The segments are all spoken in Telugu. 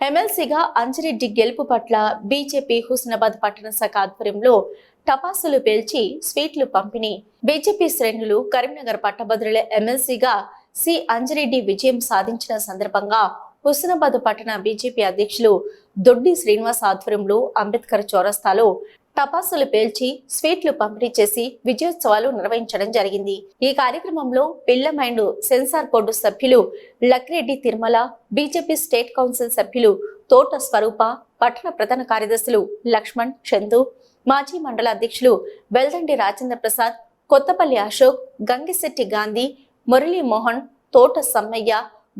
ఎమ్మెల్సీగా అంజిరెడ్డి గెలుపు పట్ల బీజేపీ హుస్నాబాద్ పట్టణ శాఖ ఆధ్వర్యంలో టపాసులు పేల్చి స్వీట్లు పంపిణీ. బీజేపీ శ్రేణులు కరీంనగర్ పట్టభద్రుల ఎమ్మెల్సీగా సి అంజిరెడ్డి విజయం సాధించిన సందర్భంగా హుస్నాబాద్ పట్టణ బీజేపీ అధ్యక్షులు దొడ్డి శ్రీనివాస్ ఆధ్వర్యంలో అంబేద్కర్ చౌరస్తాలో టపాసులు పేల్చి స్వీట్లు పంపిణీ చేసి విజయోత్సవాలు నిర్వహించడం జరిగింది. ఈ కార్యక్రమంలో పిల్లమైండ్ సెన్సార్ బోర్డు సభ్యులు లక్రెడ్డి తిరుమల బీజేపీ స్టేట్ కౌన్సిల్ సభ్యులు తోట స్వరూప పట్టణ ప్రధాన కార్యదర్శులు లక్ష్మణ్ చందు మాజీ మండల అధ్యక్షులు వెల్దండి రాజేంద్ర ప్రసాద్ కొత్తపల్లి అశోక్ గంగిశెట్టి గాంధీ మురళీ మోహన్ తోట సమ్మయ్య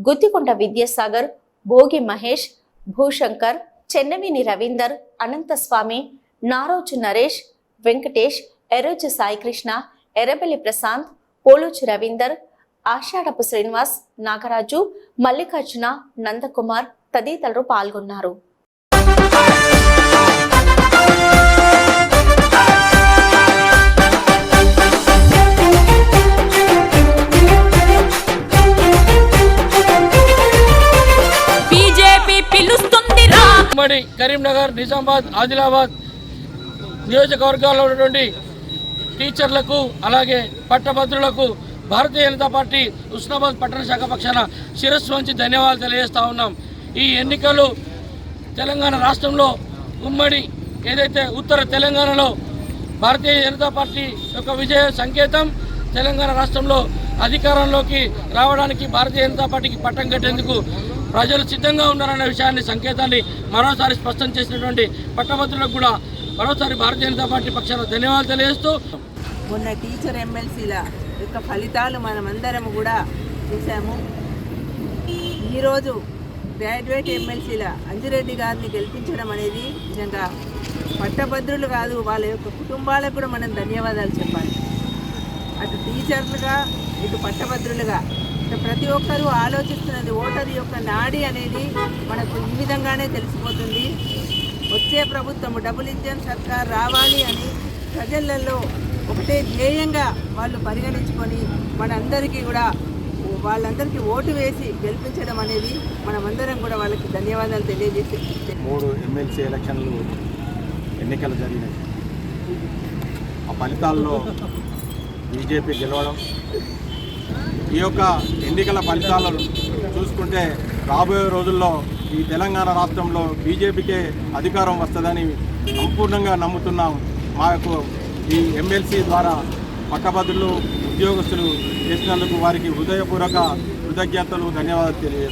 గుత్తికొండ విద్యాసాగర్ భోగి మహేష్ భూశంకర్ చెన్నవేని రవీందర్ అనంతస్వామి నారోజు నరేష్ వెంకటేష్ ఎరోజు సాయికృష్ణ ఎర్రబెల్లి ప్రశాంత్ పోలోచు రవీందర్ ఆషాఢపు శ్రీనివాస్ నాగరాజు మల్లికార్జున నందకుమార్ తదితరులు పాల్గొన్నారు. బీజేపీ పిలుస్తుందిరా. ఉమ్మడి కరీంనగర్ నిజామాబాద్ ఆదిలాబాద్ నియోజకవర్గాల్లో ఉన్నటువంటి టీచర్లకు అలాగే పట్టభద్రులకు భారతీయ జనతా పార్టీ ఉస్నాబాద్ పట్టణ శాఖ పక్షాన శిరస్సు వంచి ధన్యవాదాలు తెలియజేస్తా ఉన్నాం. ఈ ఎన్నికలు తెలంగాణ రాష్ట్రంలో ఉమ్మడి ఏదైతే ఉత్తర తెలంగాణలో భారతీయ జనతా పార్టీ యొక్క విజయ సంకేతం తెలంగాణ రాష్ట్రంలో అధికారంలోకి రావడానికి భారతీయ జనతా పార్టీకి పట్టం కట్టేందుకు ప్రజలు సిద్ధంగా ఉన్నారన్న విషయాన్ని సంకేతాన్ని మరోసారి స్పష్టం చేసినటువంటి పట్టభద్రులకు కూడా మరోసారి భారతీయ జనతా పార్టీ పక్షాన ధన్యవాదాలు తెలియజేస్తూ మొన్న టీచర్ ఎమ్మెల్సీల యొక్క ఫలితాలు మనమందరం కూడా చూసాము ఈరోజు గ్రాడ్యుయేట్ ఎమ్మెల్సీల అంజిరెడ్డి గారిని గెలిపించడం అనేది నిజంగా పట్టభద్రులు కాదు వాళ్ళ యొక్క కుటుంబాలకు కూడా మనం ధన్యవాదాలు చెప్పాలి. అటు టీచర్లుగా ఇటు పట్టభద్రులుగా ప్రతి ఒక్కరూ ఆలోచిస్తున్నది ఓటరు యొక్క నాడి అనేది మనకు ఈ విధంగానే తెలిసిపోతుంది. వచ్చే ప్రభుత్వం డబుల్ ఇంజన్ సర్కార్ రావాలి అని ప్రజలలో ఒకటే ధ్యేయంగా వాళ్ళు పరిగణించుకొని మనందరికీ కూడా వాళ్ళందరికీ ఓటు వేసి గెలిపించడం అనేది మనమందరం కూడా వాళ్ళకి ధన్యవాదాలు తెలియజేసి మూడు ఎమ్మెల్సీ ఎలక్షన్లు ఎన్నికలు జరిగినాయి. ఆ ఫలితాల్లో బీజేపీ గెలవడం ఈ యొక్క ఎన్నికల ఫలితాలను చూసుకుంటే రాబోయే రోజుల్లో ఈ తెలంగాణ రాష్ట్రంలో బీజేపీకే అధికారం వస్తుందని సంపూర్ణంగా నమ్ముతున్నాం. మా ఈ ఎమ్మెల్సీ ద్వారా పట్టభద్రులు ఉద్యోగస్తులు చేసినందుకు వారికి హృదయపూర్వక కృతజ్ఞతలు ధన్యవాదాలు తెలియదు